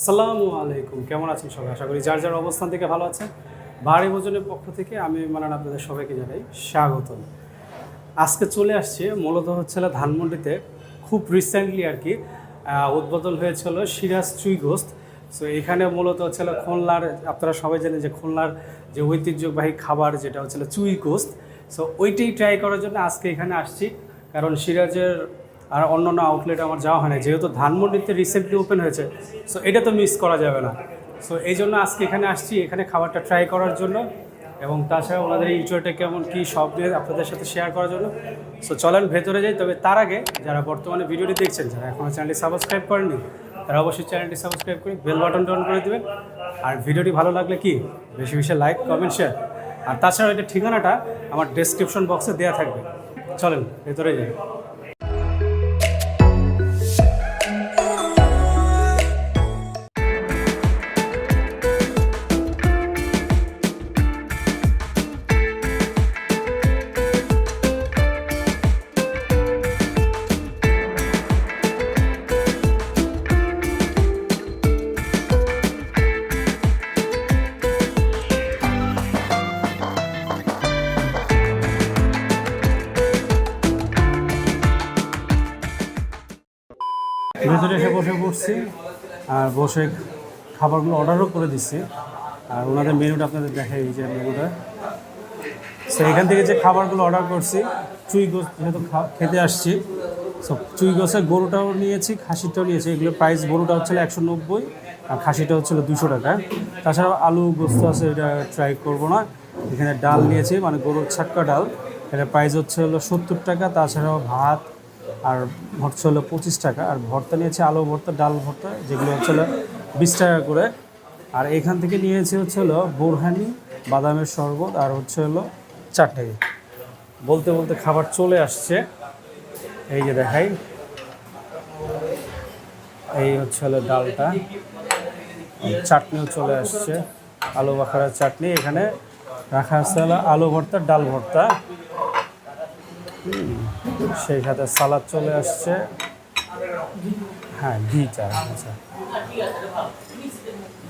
আসসালামু আলাইকুম। কেমন আছেন সবাই? আশা করি যার যার অবস্থান থেকে ভালো আছেন। ভারী ভোজনের পক্ষ থেকে আমি মানান আপনাদের সবাইকে জানাই স্বাগত আজকে চলে আসছে, মূলত হচ্ছিল ধানমন্ডিতে খুব রিসেন্টলি আর কি উদ্বোধন হয়েছিল সিরাজ চুই গোস্ত। সো এখানে মূলত হচ্ছিল খুলনার, আপনারা সবাই জানেন যে খুলনার যে ঐতিহ্যবাহী খাবার যেটা হচ্ছিল চুই গোস্ত। সো ওইটাই ট্রাই করার জন্য আজকে এখানে আসছি। কারণ সিরাজের আর অন্য অন্য আউটলেট আমার যাওয়া হয় না যেহেতু ধানমন্ডিতে রিসেন্টলি ওপেন হয়েছে সো এটা তো মিস করা যাবে না। সো এই জন্য আজকে এখানে আসছি, এখানে খাবারটা ট্রাই করার জন্য এবং তাছাড়া ওনাদের ইন্টারটা কেমন, কী সব নিয়ে আপনাদের সাথে শেয়ার করার জন্য। সো চলেন ভেতরে যাই, তবে তার আগে যারা বর্তমানে ভিডিওটি দেখছেন, যারা এখনও চ্যানেলটি সাবস্ক্রাইব করেননি, তারা অবশ্যই চ্যানেলটি সাবস্ক্রাইব করে বেল বাটনটা অন করে দেবেন। আর ভিডিওটি ভালো লাগলে কি, বেশি বেশি লাইক কমেন্ট শেয়ার আর তাছাড়া এটা ঠিকানাটা আমার ডেসক্রিপশন বক্সে দেওয়া থাকবে। চলেন ভেতরে যাই। পড়ছি আর বসে খাবারগুলো অর্ডারও করে দিচ্ছি। আর ওনাদের মেনুটা আপনাদের দেখাই এই যে মেনুটা। সো এখান থেকে যে খাবারগুলো অর্ডার করছি, চুই গোস যেহেতু খেতে আসছি সো চুই গোসের গরুটাও নিয়েছি খাসিটাও নিয়েছি। এগুলো প্রাইস গরুটা হচ্ছিল একশো নব্বই, আর খাসিটা হচ্ছিল দুশো টাকা। তাছাড়া আলু গোস্ত আছে, এটা ট্রাই করব না। এখানে ডাল নিয়েছি মানে গরুর ছাক্কা ডাল। এটা প্রাইস হচ্ছে হলো সত্তর টাকা। তাছাড়াও ভাত আর হচ্ছে হলো পঁচিশ টাকা। আর ভর্তা নিয়েছে আলু ভর্তা, ডাল ভর্তা, যেগুলো হচ্ছে হলো বিশ টাকা করে। আর এখান থেকে নিয়েছি হচ্ছে হলো বোরহানি, বাদামের শরবত আর হচ্ছে হলো চারটাই বলতে বলতে খাবার চলে আসছে। এই যে দেখাই। এই হচ্ছে হলো ডালটা। চাটনিও চলে আসছে। আলু বাখারার চাটনি। এখানে রাখা আছে হলো আলু ভর্তা, ডাল ভর্তা। সেই সাথে সালাদ চলে আসছে। হ্যাঁ ঘিটা আচ্ছা।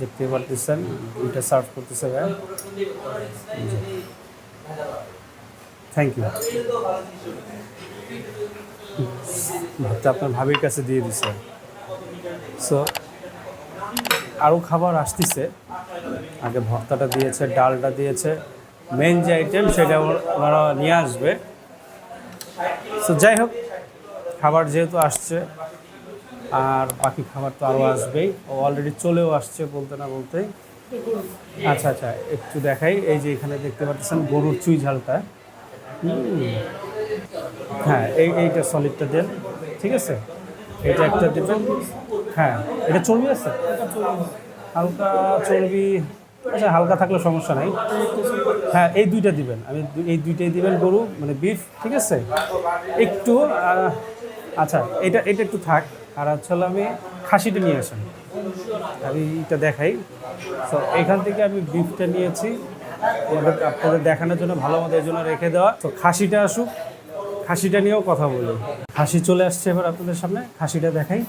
দেখতে পারতেছেন, দুইটা সার্ভ করতেছে থ্যাংক ইউ ভাতটা আপনার ভাবির কাছে দিয়ে দিছে। সো আরও খাবার আসতেছে। আগে ভর্তাটা দিয়েছে, ডালটা দিয়েছে। মেন যে আইটেম সেটা ওনারা নিয়ে আসবে। সো যাই হোক, খাবার যেহেতু আসছে, আর বাকি খাবার তো আরও আসবেই। ও অলরেডি চলেও আসছে বলতে না বলতেই। আচ্ছা আচ্ছা একটু দেখাই। এই যে এখানে দেখতে পাচ্ছেন গরুর চুই ঝালটা। হ্যাঁ এই, এইটা সলিডটা দেন, ঠিক আছে? এটা একটা দেবেন। হ্যাঁ এটা চর্বি আছে? হালকা চর্বি আচ্ছা হালকা থাকলে সমস্যা নাই। হ্যাঁ এই দুইটা দিবেন। আমি এই দুইটাই দিবেন গরু মানে বিফ ঠিক আছে? একটু আচ্ছা এটা এটা একটু থাক। আর হচ্ছে আমি খাসিটা নিয়ে আসেন। আমি এটা দেখাই। তো এখান থেকে আমি বিফটা নিয়েছি। আপনাদের দেখানোর জন্য, ভালো মতো এই জন্য রেখে দেওয়া। তো খাসিটা আসুক। খাসিটা নিয়েও কথা বলি। খাসি চলে আসছে এবার আপনাদের সামনে। খাসিটা দেখাই।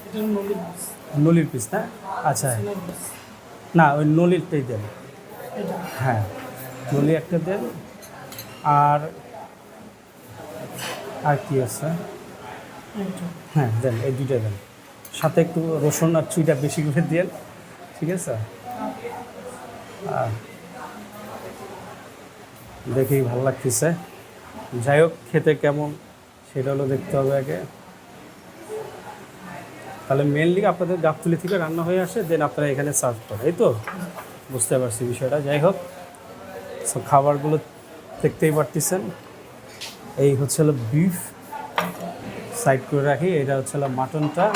নলির পিস না? আচ্ছা। না, ওই নলিরটাই দেন। হ্যাঁ নলি একটা দেন। আর আর কি আছে? হ্যাঁ দেন এই দুইটা দেন। সাথে একটু রসুন আর চুইটা বেশি করে দেন ঠিক আছে? দেখেই ভালো লাগতেছে। যাই হোক খেতে কেমন সেটা হলো দেখতে হবে আগে। তাহলে মেনলি আপনাদের গাবতলি থেকে রান্না হয়ে আসে দেন আপনারা এখানে সার্ভ করে এই তো? বুঝতে পারছি বিষয়টা। যাই হোক সো খাবারগুলো দেখতেই পারতেছেন। এই হচ্ছে হলো বিফ সাইড করে রাখি, এটা হচ্ছে হলো মাটনটা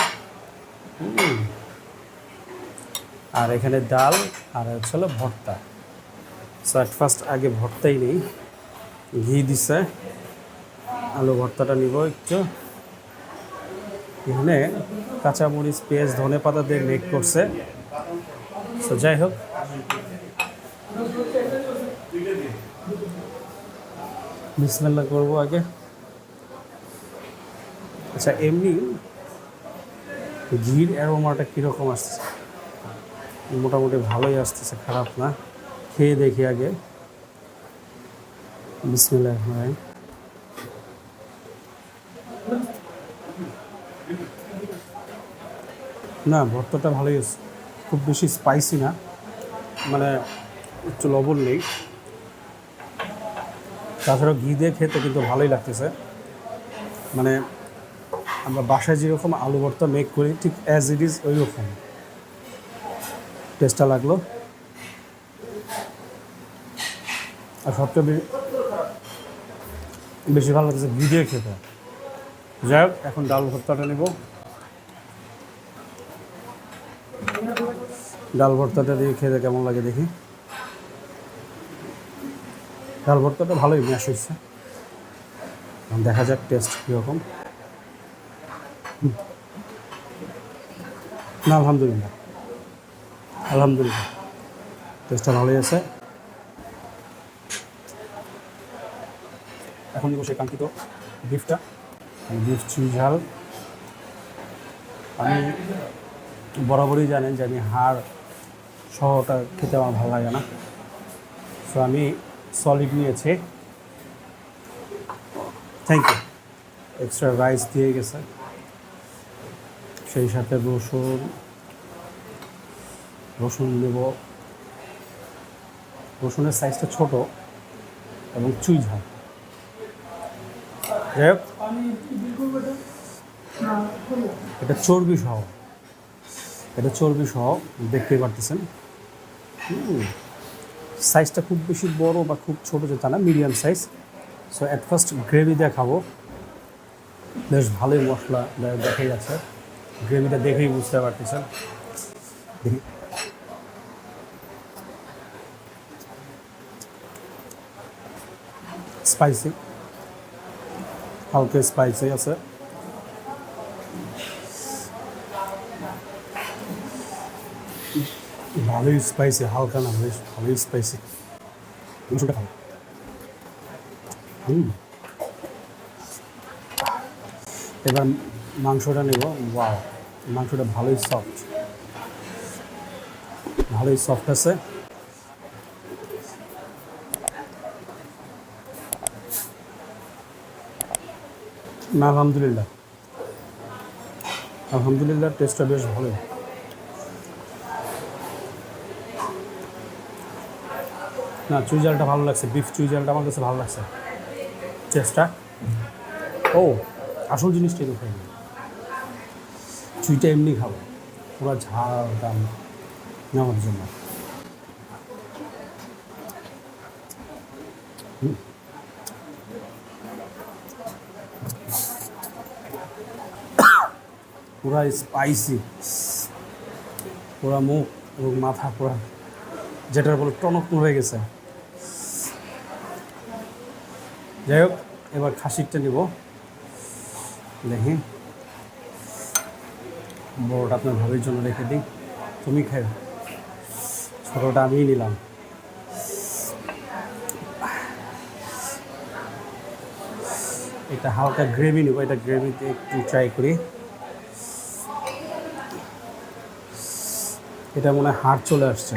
আর এখানে ডাল, আর হচ্ছে হলো ভর্তা। সো অ্যাট ফার্স্ট আগে ভর্তাই নেই। ঘি দিছে। আলু ভর্তাটা নিব একটু। এখানে কাঁচামরিচ, পেঁয়াজ ধনে পাতা দিয়ে মেক করছে। সো যাই হোক বিসমেল্লা করব আগে। আচ্ছা এমনি ঘির অ্যারোমাটা কীরকম আসছে মোটামুটি ভালোই আসতেছে, খারাপ না। খেয়ে দেখি আগে। রহমান রহিম। না, ভর্তাটা ভালোই আছে খুব বেশি স্পাইসি না। মানে একটু লবণ নেই। তাছাড়া ঘি দিয়ে খেতে কিন্তু ভালোই লাগতেছে। মানে আমরা বাসায় যেরকম আলু ভর্তা মেক করি, ঠিক অ্যাজ ইট ইজ ওই রকম টেস্টটা লাগল। আর সবচেয়ে বেশি ভালো লাগছে ঘি দিয়ে খেতে। যাই হোক, এখন ডাল ভর্তাটা নেব। ডাল ভর্তাটা দিয়ে খেতে কেমন লাগে দেখি। ডাল ভর্তাটা ভালোই ম্যাশ হয়েছে। দেখা যাক টেস্ট কীরকম। না, আলহামদুলিল্লাহ। আলহামদুলিল্লাহ, টেস্টটা ভালোই আছে। এখন দিব সেই কাঙ্ক্ষিত বিফটা বিফ চুই ঝাল। আমি বরাবরই জানেন যে আমি হাড় সহটা খেতে আমার ভালো লাগে না। সো আমি সলিড নিয়েছে। থ্যাংক ইউ এক্সট্রা রাইস দিয়ে গেছে। সেই সাথে রসুন রসুন দেব রসুনের সাইজটা ছোট এবং চুই ঝাল। যাই হোক। এটা চর্বি সহ। এটা চর্বি সহ দেখতেই পারতেছেন। হুম। সাইজটা খুব বেশি বড় বা খুব ছোট যে না medium size so at first gravy দেখাবো। বেশ ভালোই মশলা দেখাই যাচ্ছে গ্রেভিটা দেখেই বুঝতে পারতেছেন। দেখি। স্পাইসি হালকা স্পাইসি আছে। ভালোই স্পাইসি হালকা না, বেশ ভালোই স্পাইসি মাংসটা এবার মাংসটা নেব ওয়াও মাংসটা ভালোই সফট ভালোই সফট আছে। আলহামদুলিল্লাহ। আলহামদুলিল্লাহ টেস্টটা বেশ ভালো না, চুই জালটা ভালো লাগছে বিফ চুই জালটা আমার কাছে ভালো লাগছে। টেস্টটা ও, আসল জিনিসটা তো খাইনি চুইটা এমনি খাব, পুরো ঝাল দাম, নেওয়ার জন্য। পুরা স্পাইসি পুরা মুখ এবং মাথা পুরা, যেটার বলে টনক হয়ে গেছে। যাই হোক, এবার খাসিরটা নিব। দেখি। বড়টা আপনার ভাবির জন্য রেখে দিই। তুমি খাই ছোটোটা আমিই নিলাম। এটা হালকা গ্রেভি নেব, এটা গ্রেভিতে একটু ট্রাই করি। এটা মনে হয় হাড় চলে আসছে।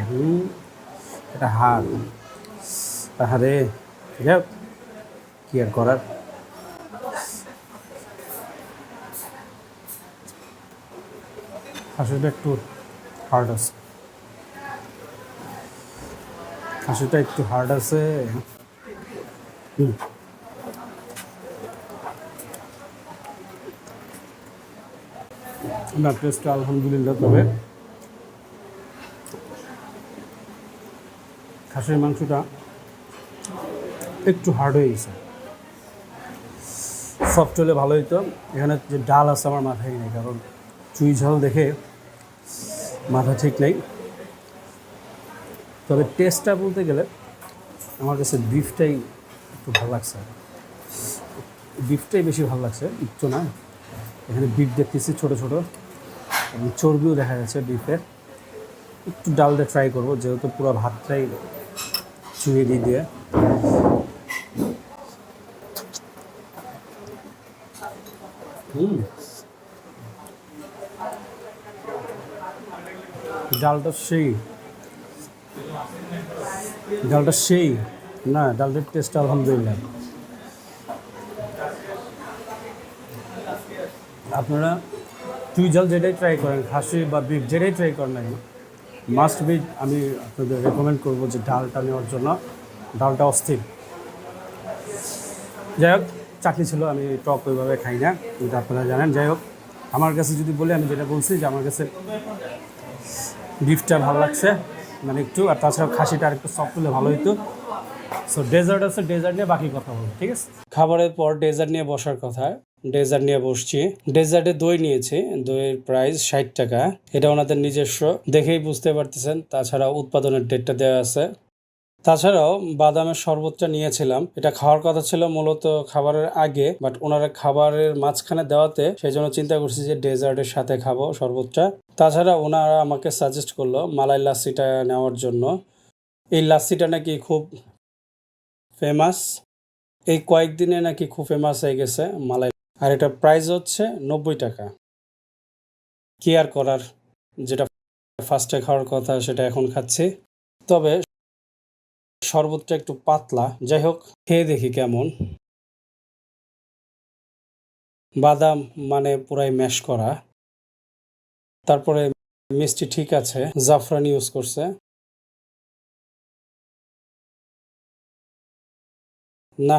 এটা হাড়। তাহারে যাই হোক। কি আর করার? খাসিটা একটু হার্ড আছে। খাসিটা একটু হার্ড আছে। না টেস্টটা আলহামদুলিল্লাহ, তবে খাসির মাংসটা একটু হার্ড হয়ে গেছে। সফট হলে ভালো হতো এখানে যে ডাল আছে আমার মাথায় নেই, কারণ চুই ঝাল দেখে মাথা ঠিক নেই। তবে টেস্টটা বলতে গেলে আমার কাছে বিফটাই একটু ভালো লাগছে। বিফটাই বেশি ভালো লাগছে একটু না। এখানে বিফ দেখতেছি ছোটো ছোটো, এবং চর্বিও দেখা যাচ্ছে বিফের একটু ডাল দিয়ে ট্রাই করব, যেহেতু পুরো ভাতটাই চুয়ে দিয়ে দিয়ে। ডালটা সেই। ডালটা সেই। না, ডালটার টেস্ট আলহামদুলিল্লাহ। আপনারা চুই জাল যেটাই ট্রাই করেন, খাসি বা বিফ যেটাই ট্রাই করেন মাস্ট বি আমি আপনাদের রেকমেন্ড করব যে ডালটা নেওয়ার জন্য। ডালটা অস্থির। যাই হোক। চাটনি ছিল, আমি টক ওইভাবে খাই না, কিন্তু আপনারা জানেন। যাই হোক, আমার কাছে যদি বলি, আমি যেটা বলছি যে আমার কাছে বিফটা ভালো লাগছে মানে একটু, আর তাছাড়া খাসিটা আর একটু সফট হলে ভালো হতো সো ডেজার্ট আছে ডেজার্ট নিয়ে বাকি কথা বলব, ঠিক আছে? খাবারের পর ডেজার্ট নিয়ে বসার কথা ডেজার্ট নিয়ে বসছি। ডেজার্টে দই নিয়েছি, দইয়ের প্রাইস ষাট টাকা। এটা ওনাদের নিজস্ব, দেখেই বুঝতে পারতেছেন। তাছাড়া উৎপাদনের ডেটটা দেওয়া আছে। তাছাড়াও বাদামের শরবতটা নিয়েছিলাম। এটা খাওয়ার কথা ছিল মূলত খাবারের আগে বাট ওনারা খাবারের মাঝখানে দেওয়াতে সেই জন্য চিন্তা করছি যে ডেজার্টের সাথে খাব শরবতটা। তাছাড়া ওনারা আমাকে সাজেস্ট করল মালাই লাস্সিটা নেওয়ার জন্য। এই লাস্সিটা নাকি খুব ফেমাস এই কয়েকদিনে নাকি খুব ফেমাস হয়ে গেছে মালাই। আর এটা প্রাইস হচ্ছে নব্বই টাকা। কি আর করার? যেটা ফার্স্টে খাওয়ার কথা সেটা এখন খাচ্ছি। তবে শরবতটা একটু পাতলা। যাই হোক, খেয়ে দেখি কেমন। বাদাম মানে পুরাই ম্যাশ করা। তারপরে মিষ্টি ঠিক আছে, জাফরান ইউজ করছে। না,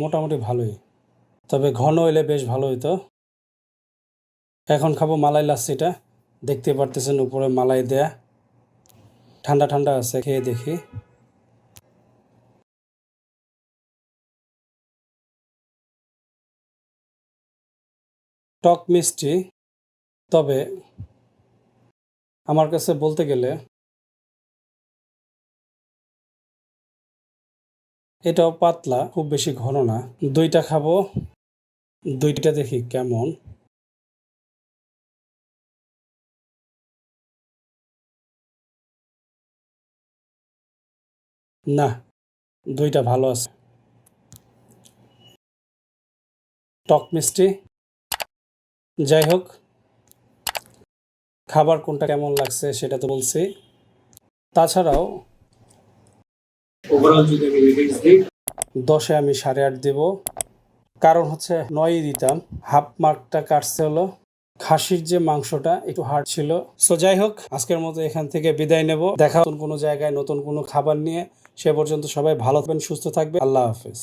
মোটামুটি ভালোই। তবে ঘন এলে বেশ ভালো হইতো। এখন খাব মালাই লাচ্ছিটা। দেখতে পারতেছেন উপরে মালাই দেয়া। ঠান্ডা ঠান্ডা আছে, খেয়ে দেখি। টক মিষ্টি। তবে আমার কাছে বলতে গেলে এটাও পাতলা, খুব বেশি ঘন না। দুইটা খাব। দুইটা দেখি কেমন। না, দুইটা ভালো আছে। টক মিষ্টি। যাই হোক খাবার কোনটা কেমন লাগছে সেটা তো বলছি। তাছাড়াও দশে আমি সাড়ে আট দেব। কারণ হচ্ছে নয়ই দিতাম হাফ মার্কটা কাটছে হলো। খাসির যে মাংসটা একটু হার্ড ছিল। সো যাই হোক আজকের মতো এখান থেকে বিদায় নেব। দেখা নতুন কোনো জায়গায় নতুন কোনো খাবার নিয়ে। সে পর্যন্ত সবাই ভালো থাকবেন সুস্থ থাকবে আল্লাহ হাফেজ।